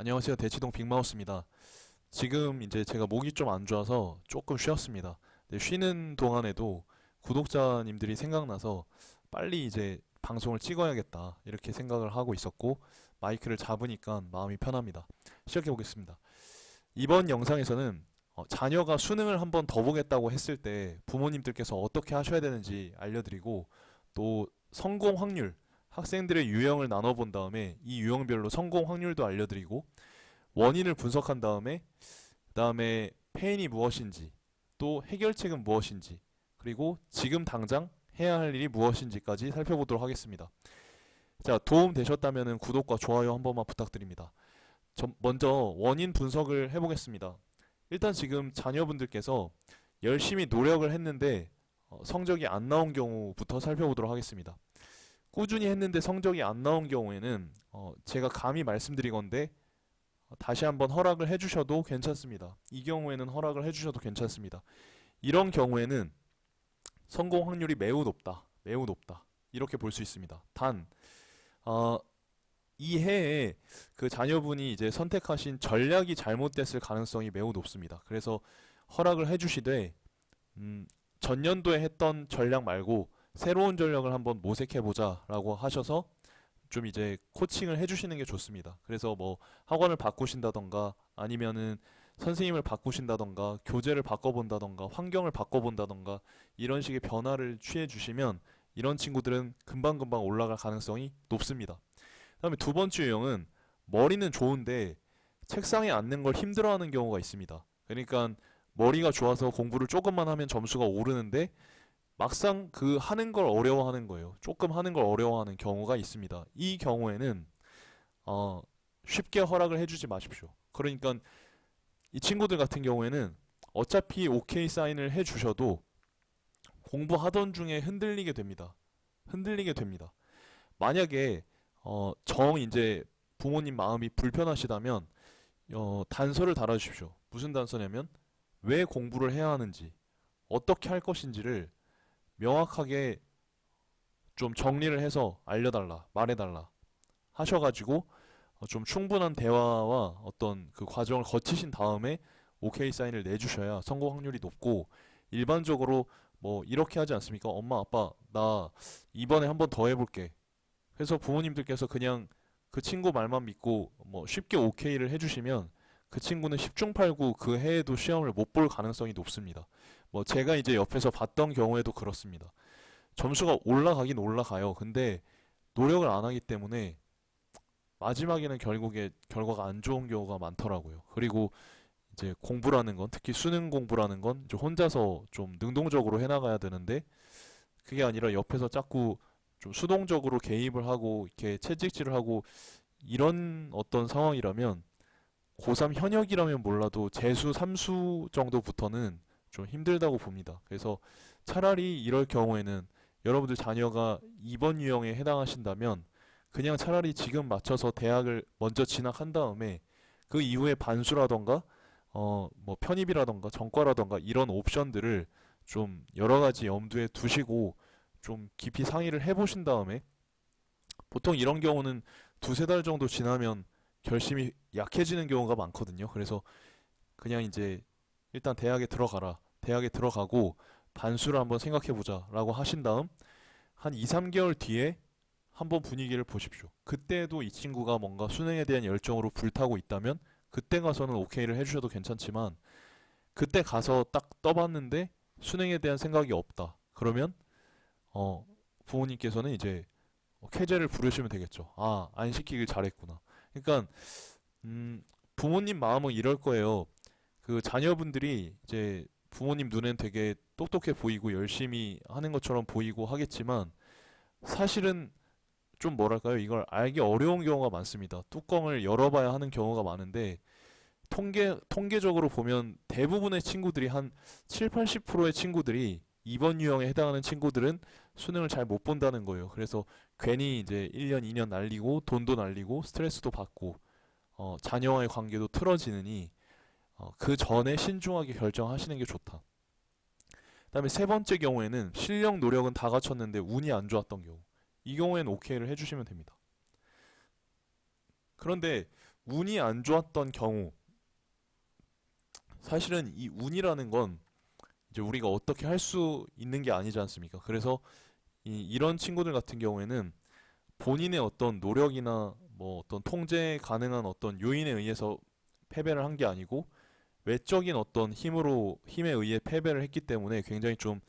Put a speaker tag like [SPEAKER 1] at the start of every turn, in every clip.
[SPEAKER 1] 안녕하세요. 대치동 빅마우스입니다. 지금 이제 제가 목이 좀 안 좋아서 조금 쉬었습니다. 근데 쉬는 동안에도 구독자님들이 생각나서 빨리 이제 방송을 찍어야겠다 이렇게 생각을 하고 있었고 마이크를 잡으니까 마음이 편합니다. 시작해 보겠습니다. 이번 영상에서는 어, 자녀가 수능을 한번 더 보겠다고 했을 때 부모님들께서 어떻게 하셔야 되는지 알려드리고 또 성공 확률 학생들의 유형을 나눠본 다음에 이 유형별로 성공 확률도 알려드리고 원인을 분석한 다음에 그 다음에 페인이 무엇인지 또 해결책은 무엇인지 그리고 지금 당장 해야 할 일이 무엇인지까지 살펴보도록 하겠습니다. 자 도움 되셨다면 구독과 좋아요 한 번만 부탁드립니다. 전- 먼저 원인 분석을 해보겠습니다. 일단 지금 자녀분들께서 열심히 노력을 했는데 어, 성적이 안 나온 경우부터 살펴보도록 하겠습니다. 꾸준히 했는데 성적이 안 나온 경우에는 어, 제가 감히 말씀드리건데 어, 다시 한번 허락을 해주셔도 괜찮습니다. 이 경우에는 허락을 해주셔도 괜찮습니다. 이런 경우에는 성공 확률이 매우 높다, 매우 높다 이렇게 볼 수 있습니다. 단 어, 이 해에 그 자녀분이 이제 선택하신 전략이 잘못됐을 가능성이 매우 높습니다. 그래서 허락을 해주시되 음, 전년도에 했던 전략 말고 새로운 전략을 한번 모색해보자라고 하셔서 좀 이제 코칭을 해주시는 게 좋습니다. 그래서 뭐 학원을 바꾸신다던가 아니면은 선생님을 바꾸신다던가 교재를 바꿔본다던가 환경을 바꿔본다던가 이런 식의 변화를 취해 주시면 이런 친구들은 금방금방 올라갈 가능성이 높습니다. 그 다음에 두 번째 유형은 머리는 좋은데 책상에 앉는 걸 힘들어하는 경우가 있습니다. 그러니까 머리가 좋아서 공부를 조금만 하면 점수가 오르는데 막상 그 하는 걸 어려워하는 거예요. 조금 하는 걸 어려워하는 경우가 있습니다. 이 경우에는 어, 쉽게 허락을 해주지 마십시오. 그러니까 이 친구들 같은 경우에는 어차피 오케이 사인을 해주셔도 공부하던 중에 흔들리게 됩니다. 흔들리게 됩니다. 만약에 어, 정 이제 부모님 마음이 불편하시다면 어, 단서를 달아주십시오. 무슨 단서냐면 왜 공부를 해야 하는지 어떻게 할 것인지를 명확하게 좀 정리를 해서 알려달라, 말해달라 하셔가지고 어, 좀 충분한 대화와 어떤 그 과정을 거치신 다음에 오케이 사인을 내주셔야 성공 확률이 높고 일반적으로 뭐 이렇게 하지 않습니까? 엄마, 아빠, 나 이번에 한 번 더 해볼게. 그래서 부모님들께서 그냥 그 친구 말만 믿고 뭐 쉽게 오케이를 해주시면 그 친구는 10중 8구 그 해에도 시험을 못 볼 가능성이 높습니다. 뭐 제가 이제 옆에서 봤던 경우에도 그렇습니다. 점수가 올라가긴 올라가요. 근데 노력을 안 하기 때문에 마지막에는 결국에 결과가 안 좋은 경우가 많더라고요. 그리고 이제 공부라는 건 특히 수능 공부라는 건 이제 혼자서 좀 능동적으로 해나가야 되는데 그게 아니라 옆에서 자꾸 좀 수동적으로 개입을 하고 이렇게 채찍질을 하고 이런 어떤 상황이라면 고3 현역이라면 몰라도 재수 3수 정도부터는 좀 힘들다고 봅니다. 그래서 차라리 이럴 경우에는 여러분들 자녀가 이번 유형에 해당하신다면 그냥 차라리 지금 맞춰서 대학을 먼저 진학한 다음에 그 이후에 반수라던가 어 뭐 편입이라던가 전과라던가 이런 옵션들을 좀 여러 가지 염두에 두시고 좀 깊이 상의를 해보신 다음에 보통 이런 경우는 두세 달 정도 지나면 결심이 약해지는 경우가 많거든요. 그래서 그냥 이제 일단 대학에 들어가라. 대학에 들어가고 반수를 한번 생각해 보자라고 하신 다음 한 2, 3개월 뒤에 한번 분위기를 보십시오. 그때도 이 친구가 뭔가 수능에 대한 열정으로 불타고 있다면 그때 가서는 오케이를 해주셔도 괜찮지만 그때 가서 딱 떠봤는데 수능에 대한 생각이 없다. 그러면 어 부모님께서는 이제 쾌재를 부르시면 되겠죠. 아, 안 시키길 잘했구나. 그러니까 음, 부모님 마음은 이럴 거예요. 그 자녀분들이 이제 부모님 눈엔 되게 똑똑해 보이고 열심히 하는 것처럼 보이고 하겠지만 사실은 좀 뭐랄까요? 이걸 알기 어려운 경우가 많습니다. 뚜껑을 열어봐야 하는 경우가 많은데 통계 통계적으로 보면 대부분의 친구들이 한 7, 80%의 친구들이 이번 유형에 해당하는 친구들은 수능을 잘 못 본다는 거예요. 그래서 괜히 이제 1년, 2년 날리고 돈도 날리고 스트레스도 받고 어, 자녀와의 관계도 틀어지느니 어, 그 전에 신중하게 결정하시는 게 좋다. 그다음에 세 번째 경우에는 실력 노력은 다 갖췄는데 운이 안 좋았던 경우. 이 경우에는 오케이를 해주시면 됩니다. 그런데 운이 안 좋았던 경우 사실은 이 운이라는 건 이제 우리가 어떻게 할 수 있는 게 아니지 않습니까? 그래서 이, 이런 친구들 같은 경우에는 본인의 어떤 노력이나 뭐 어떤 통제 가능한 어떤 요인에 의해서 패배를 한 게 아니고 외적인 어떤 힘으로 힘에 의해 패배를 했기 때문에 굉장히 좀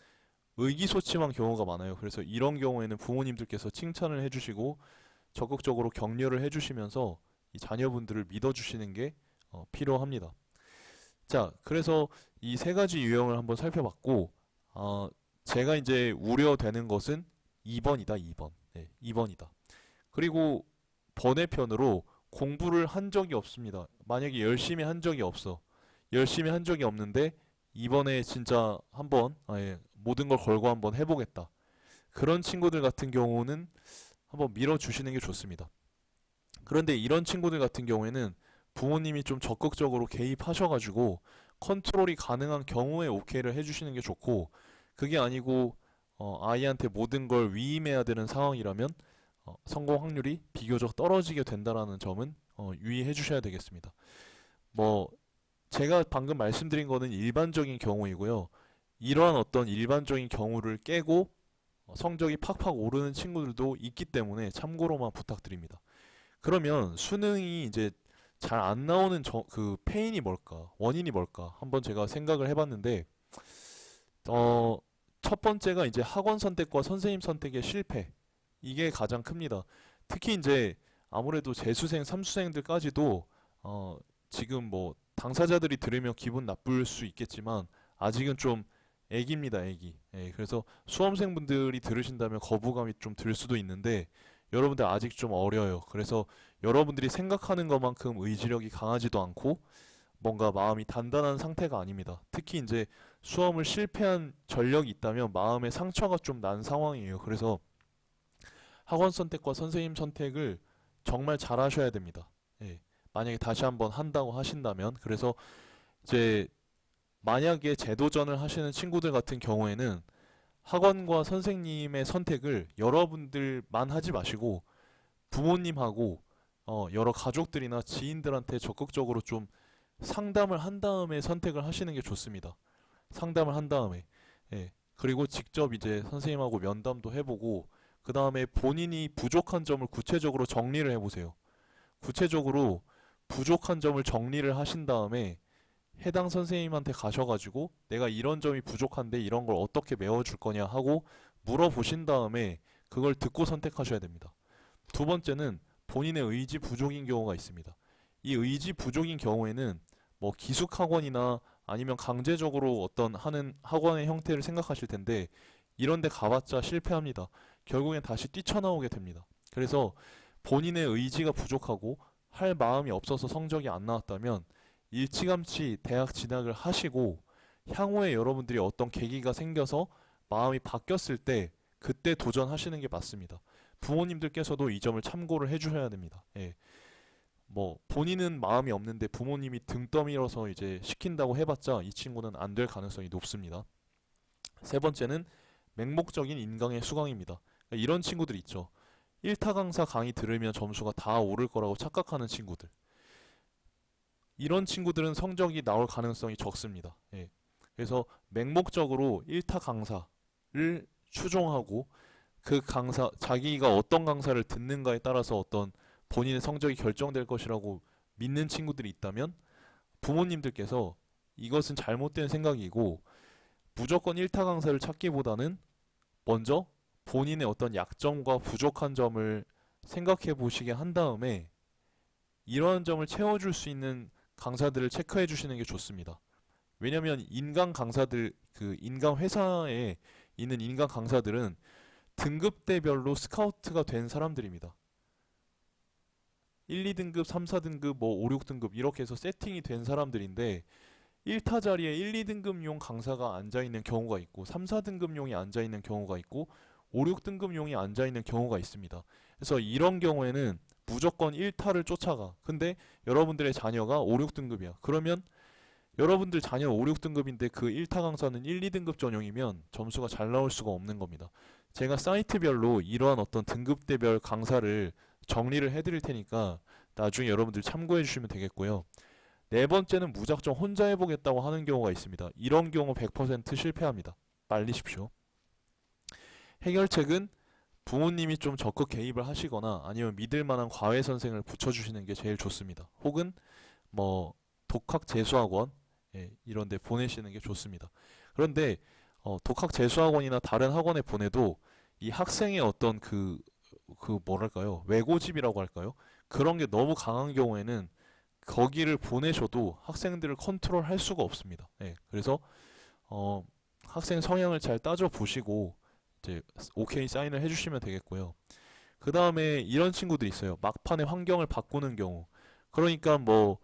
[SPEAKER 1] 의기소침한 경우가 많아요. 그래서 이런 경우에는 부모님들께서 칭찬을 해주시고 적극적으로 격려를 해주시면서 이 자녀분들을 믿어주시는 게 어, 필요합니다. 자, 그래서 이 세 가지 유형을 한번 살펴봤고, 어, 제가 이제 우려되는 것은 2번이다, 2번. 네, 2번이다. 그리고 번외편으로 공부를 한 적이 없습니다. 만약에 열심히 한 적이 없어. 열심히 한 적이 없는데, 이번에 진짜 한번, 아, 예, 모든 걸 걸고 한번 해보겠다. 그런 친구들 같은 경우는 한번 밀어주시는 게 좋습니다. 그런데 이런 친구들 같은 경우에는 부모님이 좀 적극적으로 개입하셔가지고 컨트롤이 가능한 경우에 오케이를 해주시는 게 좋고 그게 아니고 어, 아이한테 모든 걸 위임해야 되는 상황이라면 어, 성공 확률이 비교적 떨어지게 된다라는 점은 어, 유의해 주셔야 되겠습니다. 뭐 제가 방금 말씀드린 거는 일반적인 경우이고요. 이러한 어떤 일반적인 경우를 깨고 어, 성적이 팍팍 오르는 친구들도 있기 때문에 참고로만 부탁드립니다. 그러면 수능이 이제 잘 안 나오는 저, 그 페인이 뭘까? 원인이 뭘까? 한번 제가 생각을 해봤는데, 어, 첫 번째가 이제 학원 선택과 선생님 선택의 실패. 이게 가장 큽니다. 특히 이제 아무래도 재수생, 삼수생들까지도, 어, 지금 뭐 당사자들이 들으면 기분 나쁠 수 있겠지만, 아직은 좀 애기입니다, 애기. 예, 그래서 수험생분들이 들으신다면 거부감이 좀 들 수도 있는데, 여러분들 아직 좀 어려요. 그래서 여러분들이 생각하는 것만큼 의지력이 강하지도 않고 뭔가 마음이 단단한 상태가 아닙니다. 특히 이제 수험을 실패한 전력이 있다면 마음에 상처가 좀 난 상황이에요. 그래서 학원 선택과 선생님 선택을 정말 잘 하셔야 됩니다. 예. 만약에 다시 한번 한다고 하신다면 그래서 이제 만약에 재도전을 하시는 친구들 같은 경우에는 학원과 선생님의 선택을 여러분들만 하지 마시고 부모님하고 어, 여러 가족들이나 지인들한테 적극적으로 좀 상담을 한 다음에 선택을 하시는 게 좋습니다. 상담을 한 다음에 예. 그리고 직접 이제 선생님하고 면담도 해보고 그 다음에 본인이 부족한 점을 구체적으로 정리를 해보세요. 구체적으로 부족한 점을 정리를 하신 다음에 해당 선생님한테 가셔가지고 내가 이런 점이 부족한데 이런 걸 어떻게 메워줄 거냐 하고 물어보신 다음에 그걸 듣고 선택하셔야 됩니다. 두 번째는 본인의 의지 부족인 경우가 있습니다. 이 의지 부족인 경우에는 뭐 기숙 학원이나 아니면 강제적으로 어떤 하는 학원의 형태를 생각하실 텐데 이런 데 가봤자 실패합니다. 결국엔 다시 뛰쳐나오게 됩니다. 그래서 본인의 의지가 부족하고 할 마음이 없어서 성적이 안 나왔다면 일찌감치 대학 진학을 하시고 향후에 여러분들이 어떤 계기가 생겨서 마음이 바뀌었을 때 그때 도전하시는 게 맞습니다. 부모님들께서도 이 점을 참고를 해주셔야 됩니다. 예. 뭐 본인은 마음이 없는데 부모님이 등 떠밀어서 이제 시킨다고 해봤자 이 친구는 안 될 가능성이 높습니다. 세 번째는 맹목적인 인강의 수강입니다. 이런 친구들 있죠. 1타 강사 강의 들으면 점수가 다 오를 거라고 착각하는 친구들. 이런 친구들은 성적이 나올 가능성이 적습니다. 예. 그래서 맹목적으로 1타 강사를 추종하고 그 강사 자기가 어떤 강사를 듣는가에 따라서 어떤 본인의 성적이 결정될 것이라고 믿는 친구들이 있다면 부모님들께서 이것은 잘못된 생각이고 무조건 1타 강사를 찾기보다는 먼저 본인의 어떤 약점과 부족한 점을 생각해 보시게 한 다음에 이러한 점을 채워줄 수 있는 강사들을 체크해 주시는 게 좋습니다. 왜냐면 인강 강사들 그 인강 회사에 있는 인강 강사들은 등급대별로 스카우트가 된 사람들입니다. 1, 2등급, 3, 4등급, 뭐 5, 6등급 이렇게 해서 세팅이 된 사람들인데 1타 자리에 1, 2등급용 강사가 앉아 있는 경우가 있고 3, 4등급용이 앉아 있는 경우가 있고 5, 6등급용이 앉아 있는 경우가 있습니다. 그래서 이런 경우에는 무조건 1타를 쫓아가. 근데 여러분들의 자녀가 5, 6등급이야. 그러면 여러분들 자녀 5, 6등급인데 그 1타 강사는 1, 2등급 전용이면 점수가 잘 나올 수가 없는 겁니다. 제가 사이트별로 이러한 어떤 등급대별 강사를 정리를 해드릴 테니까 나중에 여러분들 참고해 주시면 되겠고요. 네 번째는 무작정 혼자 해보겠다고 하는 경우가 있습니다. 이런 경우 100% 실패합니다. 말리십시오. 해결책은 부모님이 좀 적극 개입을 하시거나 아니면 믿을 만한 과외 선생을 붙여주시는 게 제일 좋습니다. 혹은 뭐 독학 재수학원 예, 이런 데 보내시는 게 좋습니다. 그런데 어, 독학 재수학원이나 다른 학원에 보내도 이 학생의 어떤 그, 그 뭐랄까요 외고집이라고 할까요 그런 게 너무 강한 경우에는 거기를 보내셔도 학생들을 컨트롤 할 수가 없습니다. 예, 그래서 어, 학생 성향을 잘 따져 보시고 이제 오케이 사인을 해주시면 되겠고요. 그 다음에 이런 친구들이 있어요. 막판에 환경을 바꾸는 경우. 그러니까 뭐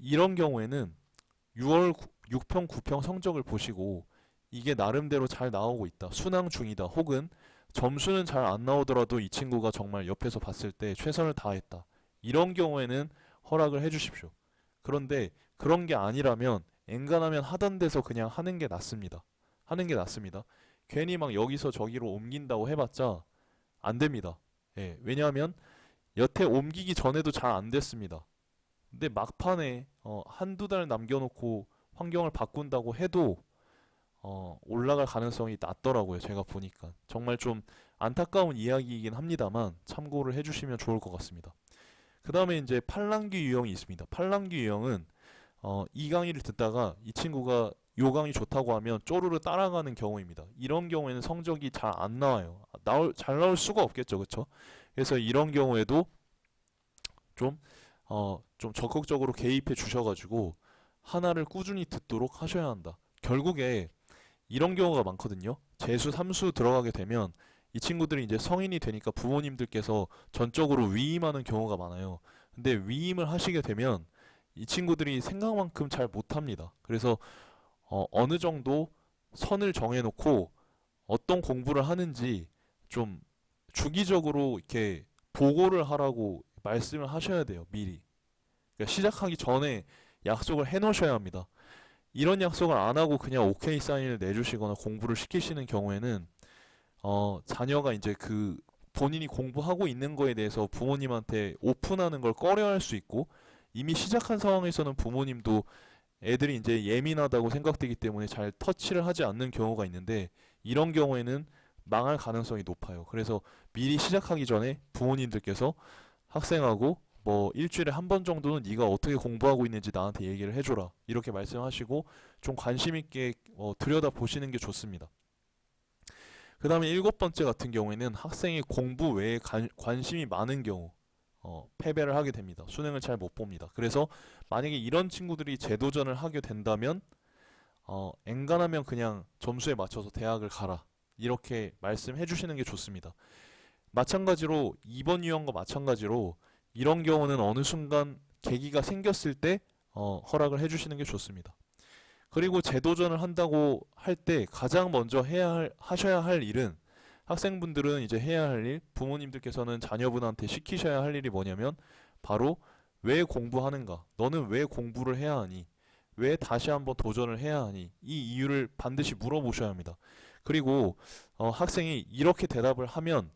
[SPEAKER 1] 이런 경우에는 6월 6평, 9평 성적을 보시고 이게 나름대로 잘 나오고 있다. 순항 중이다. 혹은 점수는 잘 안 나오더라도 이 친구가 정말 옆에서 봤을 때 최선을 다했다. 이런 경우에는 허락을 해주십시오. 그런데 그런 게 아니라면 엔간하면 하던 데서 그냥 하는 게 낫습니다. 하는 게 낫습니다. 괜히 막 여기서 저기로 옮긴다고 해봤자 안 됩니다. 예, 왜냐하면 여태 옮기기 전에도 잘 안 됐습니다. 근데 막판에 어, 한두 달 남겨놓고 환경을 바꾼다고 해도 어, 올라갈 가능성이 낮더라고요. 제가 보니까 정말 좀 안타까운 이야기이긴 합니다만 참고를 해주시면 좋을 것 같습니다. 그 다음에 이제 팔랑귀 유형이 있습니다. 팔랑귀 유형은 어, 이 강의를 듣다가 이 친구가 요 강의 좋다고 하면 쪼르르 따라가는 경우입니다. 이런 경우에는 성적이 잘 안 나와요. 나올 잘 나올 수가 없겠죠, 그렇죠? 그래서 이런 경우에도 좀 어, 좀 적극적으로 개입해 주셔가지고 하나를 꾸준히 듣도록 하셔야 한다. 결국에 이런 경우가 많거든요. 재수, 삼수 들어가게 되면 이 친구들이 이제 성인이 되니까 부모님들께서 전적으로 위임하는 경우가 많아요. 근데 위임을 하시게 되면 이 친구들이 생각만큼 잘 못합니다. 그래서 어, 어느 정도 선을 정해놓고 어떤 공부를 하는지 좀 주기적으로 이렇게 보고를 하라고 말씀을 하셔야 돼요. 미리. 그러니까 시작하기 전에 약속을 해놓으셔야 합니다. 이런 약속을 안 하고 그냥 오케이 사인을 내주시거나 공부를 시키시는 경우에는 어, 자녀가 이제 그 본인이 공부하고 있는 거에 대해서 부모님한테 오픈하는 걸 꺼려할 수 있고 이미 시작한 상황에서는 부모님도 애들이 이제 예민하다고 생각되기 때문에 잘 터치를 하지 않는 경우가 있는데 이런 경우에는 망할 가능성이 높아요. 그래서 미리 시작하기 전에 부모님들께서 학생하고 뭐 일주일에 한 번 정도는 네가 어떻게 공부하고 있는지 나한테 얘기를 해줘라 이렇게 말씀하시고 좀 관심 있게 어, 들여다 보시는 게 좋습니다. 그 다음에 일곱 번째 같은 경우에는 학생이 공부 외에 관, 관심이 많은 경우 어, 패배를 하게 됩니다. 수능을 잘 못 봅니다. 그래서 만약에 이런 친구들이 재도전을 하게 된다면 어, 엔간하면 그냥 점수에 맞춰서 대학을 가라 이렇게 말씀해 주시는 게 좋습니다. 마찬가지로 이번 유형과 마찬가지로 이런 경우는 어느 순간 계기가 생겼을 때 어, 허락을 해 주시는 게 좋습니다. 그리고 재도전을 한다고 할 때 가장 먼저 해야 할, 하셔야 할 일은 학생분들은 이제 해야 할 일, 부모님들께서는 자녀분한테 시키셔야 할 일이 뭐냐면 바로 왜 공부하는가? 너는 왜 공부를 해야 하니? 왜 다시 한번 도전을 해야 하니? 이 이유를 반드시 물어보셔야 합니다. 그리고 어, 학생이 이렇게 대답을 하면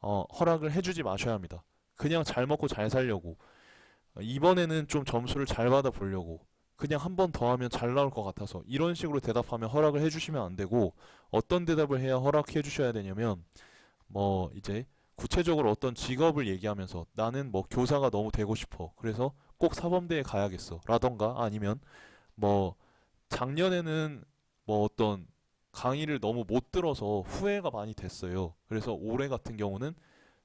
[SPEAKER 1] 어, 허락을 해주지 마셔야 합니다. 그냥 잘 먹고 잘 살려고 어, 이번에는 좀 점수를 잘 받아 보려고 그냥 한 번 더 하면 잘 나올 것 같아서 이런 식으로 대답하면 허락을 해주시면 안 되고 어떤 대답을 해야 허락해 주셔야 되냐면 뭐 이제 구체적으로 어떤 직업을 얘기하면서 나는 뭐 교사가 너무 되고 싶어. 그래서 꼭 사범대에 가야겠어. 라던가 아니면 뭐 작년에는 뭐 어떤 강의를 너무 못 들어서 후회가 많이 됐어요. 그래서 올해 같은 경우는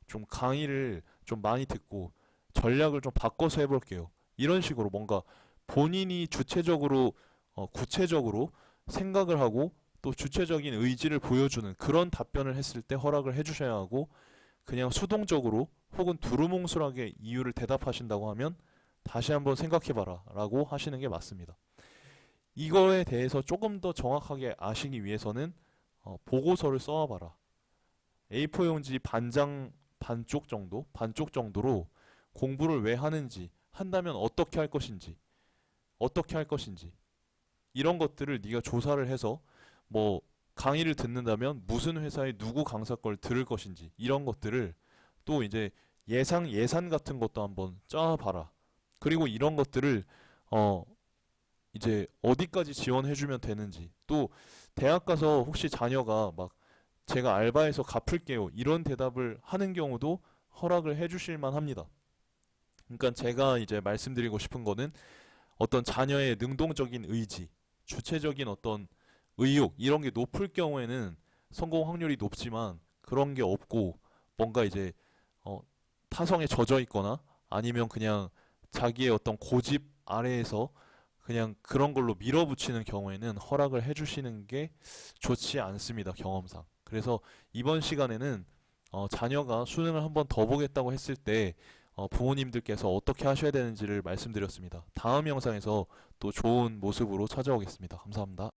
[SPEAKER 1] 좀 강의를 좀 많이 듣고 전략을 좀 바꿔서 해볼게요. 이런 식으로 뭔가 본인이 주체적으로 어, 구체적으로 생각을 하고 또 주체적인 의지를 보여주는 그런 답변을 했을 때 허락을 해주셔야 하고 그냥 수동적으로 혹은 두루뭉술하게 이유를 대답하신다고 하면 다시 한번 생각해봐라 라고 하시는 게 맞습니다. 이거에 대해서 조금 더 정확하게 아시기 위해서는 어, 보고서를 써와봐라. A4 용지 반장 반쪽 정도, 반쪽 정도로 공부를 왜 하는지, 한다면 어떻게 할 것인지, 어떻게 할 것인지 이런 것들을 네가 조사를 해서 뭐 강의를 듣는다면 무슨 회사의 누구 강사 걸 들을 것인지 이런 것들을 또 이제 예상 예산 같은 것도 한번 짜봐라. 그리고 이런 것들을 어 이제 어디까지 지원해주면 되는지 또 대학 가서 혹시 자녀가 막 제가 알바해서 갚을게요 이런 대답을 하는 경우도 허락을 해주실 만 합니다. 그러니까 제가 이제 말씀드리고 싶은 거는 어떤 자녀의 능동적인 의지, 주체적인 어떤 의욕 이런 게 높을 경우에는 성공 확률이 높지만 그런 게 없고 뭔가 이제 어, 타성에 젖어 있거나 아니면 그냥 자기의 어떤 고집 아래에서 그냥 그런 걸로 밀어붙이는 경우에는 허락을 해주시는 게 좋지 않습니다 경험상. 그래서 이번 시간에는 어, 자녀가 수능을 한번 더 보겠다고 했을 때 어, 부모님들께서 어떻게 하셔야 되는지를 말씀드렸습니다. 다음 영상에서 또 좋은 모습으로 찾아오겠습니다. 감사합니다.